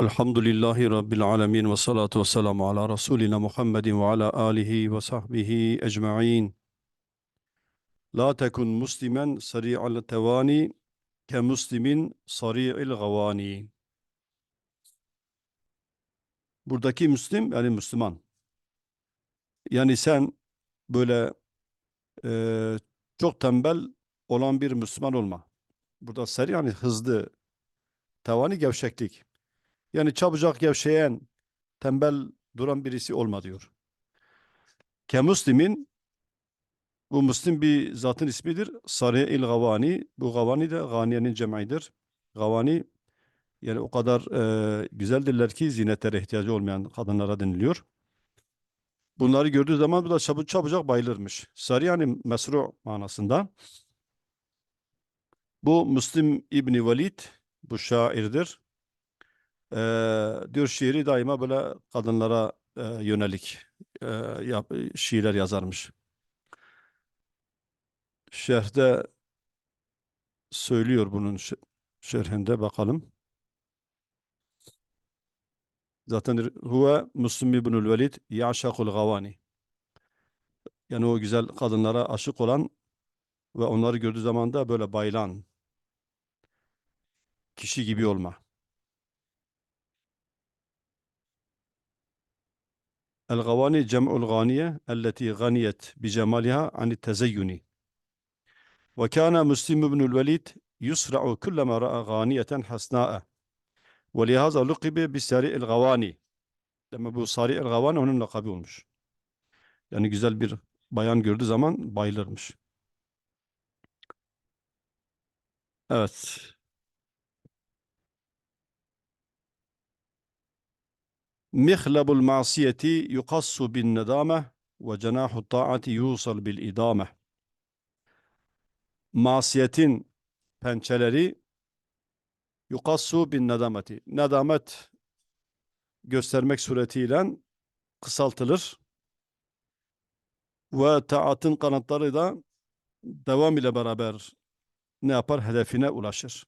Elhamdülillahi Rabbil alemin ve salatu ve selamu ala Resulina Muhammedin ve ala alihi ve sahbihi ecma'in. La tekun muslimen sari'al tevani ke muslimin sari'il gavani. Buradaki Müslim yani Müslüman. Yani sen böyle eee, çok tembel olan bir Müslüman olma. Burada seri yani hızlı, tevani gevşeklik. Yani çabucak gevşeyen, tembel duran birisi olma diyor. Ke Müslimin bu Müslim bir zatın ismidir. Sari'il Gavani. Bu Gavani de Ganiye'nin cem'idir. Gavani yani o kadar e, güzeldirler ki zinetlere ihtiyacı olmayan kadınlara deniliyor. Bunları gördüğü zaman bu da çabu, çabucak bayılırmış. Sari yani mesru manasında. Bu Müslim İbni Velid bu şairdir. Ee, diyor şiiri daima böyle kadınlara e, yönelik e, yap, şiirler yazarmış. Şerhde söylüyor bunun şerhinde bakalım. Zaten huve Müslim İbnül Velid ya'şakul gavani. Yani o güzel kadınlara aşık olan ve onları gördüğü zaman da böyle bayılan kişi gibi olma. El-gavani cem'ul ganiye elleti ganiyet bi cemaliha ani tezeyyuni. Ve kana Müslim ibnül Velid yusra'u kullama ra'a ganiyeten hasna'e. Ve lihaza lukibe bi sari'il gavani. Demek bu sari'il gavani onun lakabı olmuş. Yani güzel bir bayan gördüğü zaman bayılırmış. Evet. mihlebul masiyeti yukassu bin nedame ve cenahu taati yusal bil idame. Masiyetin pençeleri yukassu bin nedameti. Nedamet göstermek suretiyle kısaltılır. Ve taatın kanatları da devam ile beraber ne yapar? Hedefine ulaşır.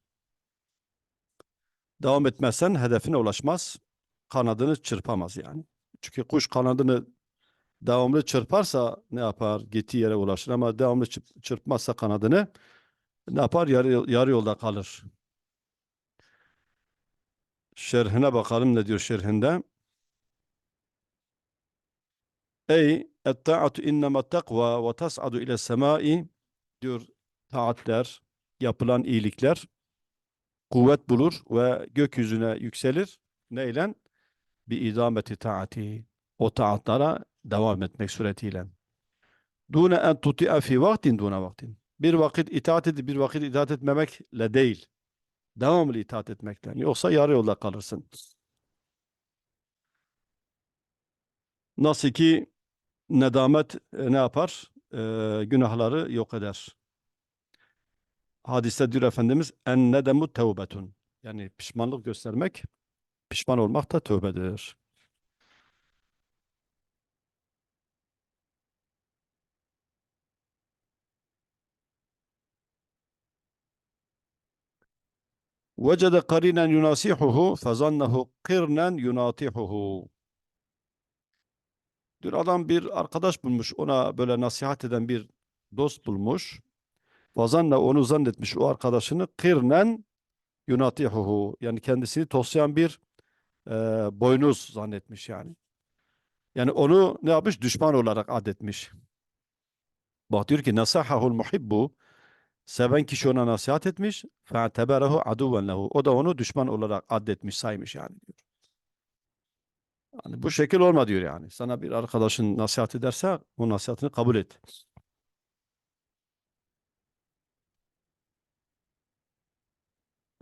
Devam etmezsen hedefine ulaşmaz. Kanadını çırpamaz yani. Çünkü kuş kanadını devamlı çırparsa ne yapar? Gittiği yere ulaşır ama devamlı çırp- çırpmazsa kanadını ne yapar? Yarı, yarı yolda kalır. Şerhine bakalım ne diyor şerhinde. Ey et-ta'atu innema takva ve tas'adu ile semai diyor taatler, yapılan iyilikler kuvvet bulur ve gökyüzüne yükselir. Neyle? Bi idameti taati. O taatlara devam etmek suretiyle. Dune en tuti'a fi vaktin dune vaktin. Bir vakit itaat edip bir vakit itaat etmemekle değil. Devamlı itaat etmekle. Yoksa yarı yolda kalırsın. Nasıl ki nedamet e, ne yapar? E, günahları yok eder. Hadiste diyor Efendimiz en nedemu tevbetun. Yani pişmanlık göstermek, pişman olmak da tövbedir. Vecede karinen yunasihuhu fezannehu qirnen yunatihuhu. Diyor adam bir arkadaş bulmuş, ona böyle nasihat eden bir dost bulmuş. Fazanne onu zannetmiş o arkadaşını kırnen yunatihuhu. Yani kendisini toslayan bir e, boynuz zannetmiş yani. Yani onu ne yapmış? Düşman olarak adetmiş. Bak diyor ki nasahahul muhibbu seven kişi ona nasihat etmiş fe'teberehu aduven lehu. O da onu düşman olarak adetmiş saymış yani diyor. Yani bu şekil olma diyor yani. Sana bir arkadaşın nasihat ederse o nasihatini kabul et.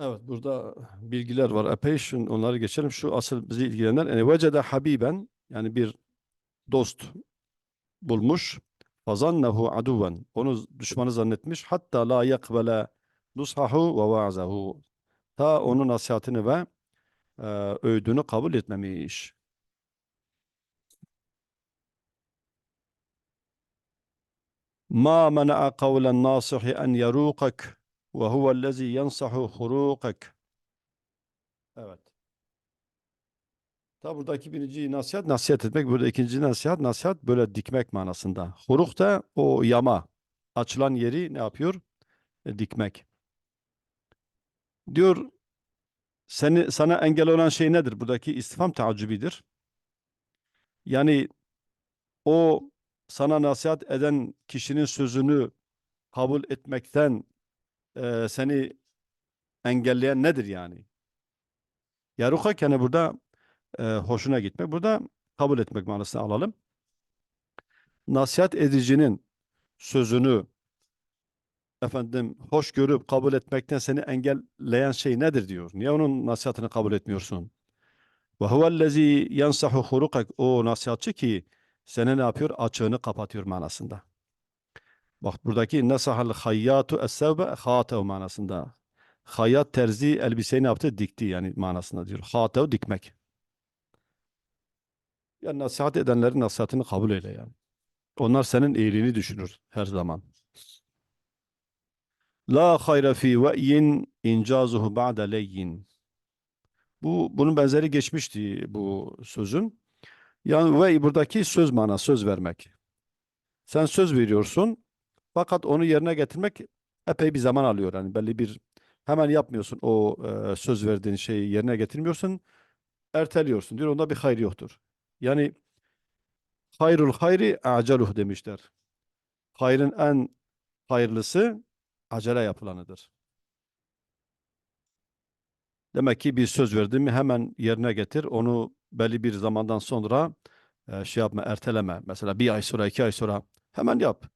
Evet burada bilgiler var epey. Şun, onları geçelim. Şu asıl bizi ilgilenenler. Yani vecede habiben yani bir dost bulmuş. Fazannehu aduven. Onu düşmanı zannetmiş. Hatta la yakbele nushahu ve vaazahu. Ta onun nasihatini ve e, öğüdünü kabul etmemiş. Ma mena'a kavlen nasihi en yerukak ve huvel lezi yensahu hurukak. Evet. Ta buradaki birinci nasihat nasihat etmek. Burada ikinci nasihat nasihat böyle dikmek manasında. Huruk da o yama. Açılan yeri ne yapıyor? E, dikmek. Diyor seni sana engel olan şey nedir? Buradaki istifham teaccubidir. Yani o sana nasihat eden kişinin sözünü kabul etmekten e, seni engelleyen nedir yani? Yaruka kene burada e, hoşuna gitmek. Burada kabul etmek manasını alalım. Nasihat edicinin sözünü efendim hoş görüp kabul etmekten seni engelleyen şey nedir diyor. Niye onun nasihatini kabul etmiyorsun? Ve huvellezî yensahu hurukak o nasihatçı ki seni ne yapıyor? Açığını kapatıyor manasında. Bak buradaki nasahal hayyatu es-sevbe hatev manasında. Hayyat terzi elbiseyi ne yaptı? Dikti yani manasında diyor. Hatev dikmek. Yani nasihat edenlerin nasihatini kabul eyle yani. Onlar senin iyiliğini düşünür her zaman. La hayra fi ve'yin incazuhu ba'da leyyin. Bu bunun benzeri geçmişti bu sözün. Yani ve buradaki söz mana söz vermek. Sen söz veriyorsun fakat onu yerine getirmek epey bir zaman alıyor. Yani belli bir hemen yapmıyorsun o e, söz verdiğin şeyi yerine getirmiyorsun. Erteliyorsun diyor. Onda bir hayır yoktur. Yani hayrul hayri aceluh demişler. Hayrın en hayırlısı acele yapılanıdır. Demek ki bir söz verdin mi hemen yerine getir. Onu belli bir zamandan sonra e, şey yapma, erteleme. Mesela bir ay sonra, iki ay sonra hemen yap.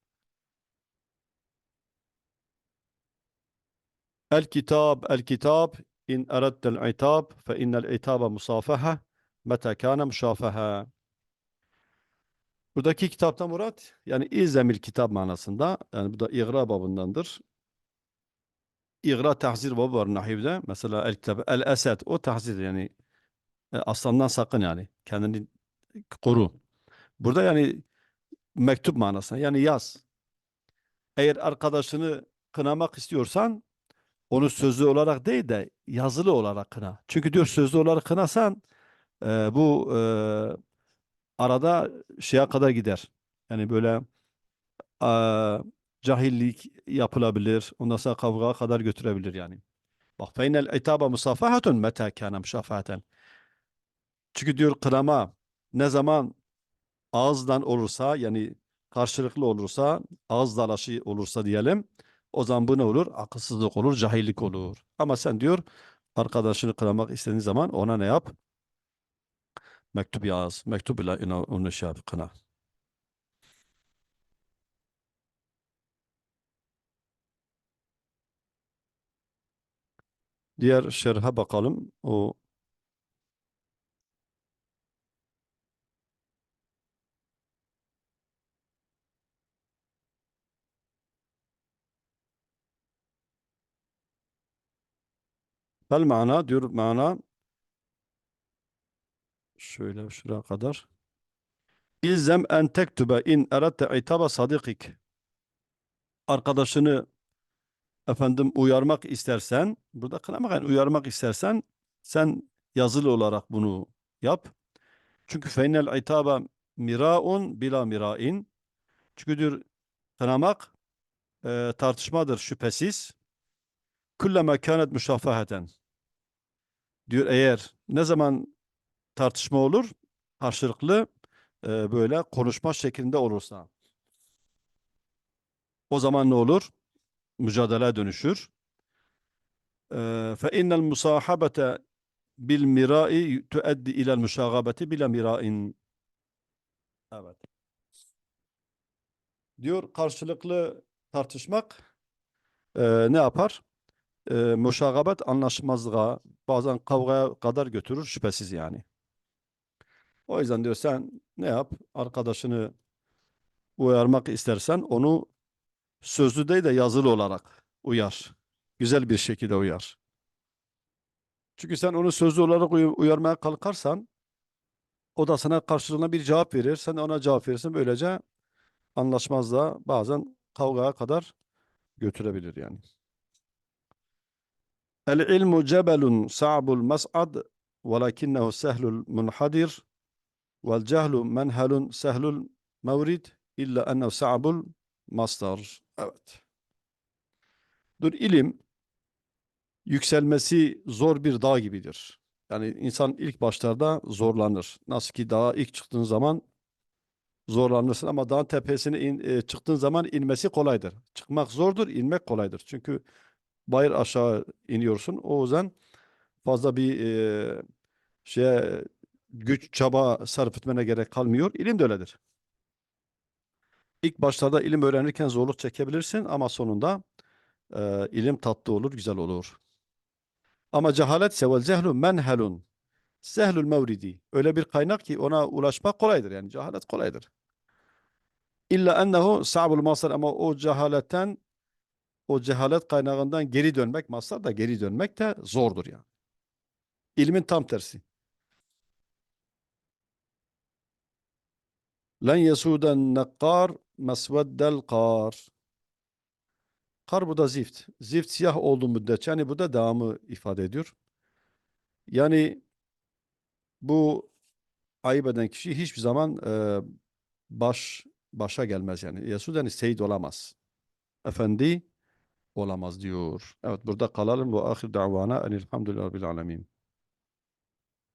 El kitab, el kitab in eradtel itab fe innel itaba musafaha meta kana müşafaha. Buradaki kitapta murat yani izlemil kitap manasında yani bu da igra babındandır. İgra tahzir babı var nahivde. Mesela el kitab el esed o tahzir yani e, aslandan sakın yani kendini koru. Burada yani mektup manasında yani yaz. Eğer arkadaşını kınamak istiyorsan onu sözlü olarak değil de yazılı olarak kına. Çünkü diyor sözlü olarak kınasan e, bu e, arada şeye kadar gider. Yani böyle e, cahillik yapılabilir. Ondan sonra kavgaya kadar götürebilir yani. Bak feynel itaba musafahatun meta kana müşafahaten. Çünkü diyor kınama ne zaman ağızdan olursa yani karşılıklı olursa ağız dalaşı olursa diyelim o zaman bu ne olur? Akılsızlık olur, cahillik olur. Ama sen diyor arkadaşını kınamak istediğin zaman ona ne yap? Mektup yaz. Mektup ile onu şey yap, kına. Diğer şerhe bakalım. O Fel mana diyor mana şöyle şuraya kadar. İlzem en tektübe in eradte itaba sadikik. Arkadaşını efendim uyarmak istersen, burada kınamak yani uyarmak istersen sen yazılı olarak bunu yap. Çünkü feynel itaba miraun bila mirain. Çünkü diyor kınamak e, tartışmadır şüphesiz. Kullama kânet müşafaheten. Diyor eğer ne zaman tartışma olur? Karşılıklı e, böyle konuşma şeklinde olursa. O zaman ne olur? Mücadele dönüşür. Musahabete bil mirai tuaddi ila'l müşagabeti bila mira'in. Evet. Diyor karşılıklı tartışmak e, ne yapar? E, müşagabet anlaşmazlığa bazen kavgaya kadar götürür şüphesiz yani. O yüzden diyor sen ne yap? Arkadaşını uyarmak istersen onu sözlü değil de yazılı olarak uyar. Güzel bir şekilde uyar. Çünkü sen onu sözlü olarak uy- uyarmaya kalkarsan o da sana karşılığında bir cevap verir. Sen de ona cevap verirsin. Böylece anlaşmazlığa bazen kavgaya kadar götürebilir yani. El ilmu cebelun sa'bul mas'ad velakinnehu sehlul munhadir vel cehlu menhelun sehlul mevrid illa ennehu sa'bul mastar. Evet. Dur ilim yükselmesi zor bir dağ gibidir. Yani insan ilk başlarda zorlanır. Nasıl ki dağa ilk çıktığın zaman zorlanırsın ama dağın tepesine in, e, çıktığın zaman inmesi kolaydır. Çıkmak zordur, inmek kolaydır. Çünkü bayır aşağı iniyorsun. O yüzden fazla bir e, şeye güç, çaba sarf etmene gerek kalmıyor. İlim de öyledir. İlk başlarda ilim öğrenirken zorluk çekebilirsin ama sonunda e, ilim tatlı olur, güzel olur. Ama cehalet sevel cehlu menhelun. Sehlül mevridi. Öyle bir kaynak ki ona ulaşmak kolaydır. Yani cehalet kolaydır. İlla ennehu sa'bul masar ama o cehaletten o cehalet kaynağından geri dönmek, masar da geri dönmek de zordur yani. İlmin tam tersi. Len yesuden nekkar mesveddel kar. Kar bu da zift. Zift siyah olduğu müddetçe yani bu da devamı ifade ediyor. Yani bu ayıp eden kişi hiçbir zaman e, baş başa gelmez yani. Yesud yani seyit olamaz. Efendi olamaz diyor. Evet burada kalalım. Ve ahir davana enilhamdülillahi rabbil alemin.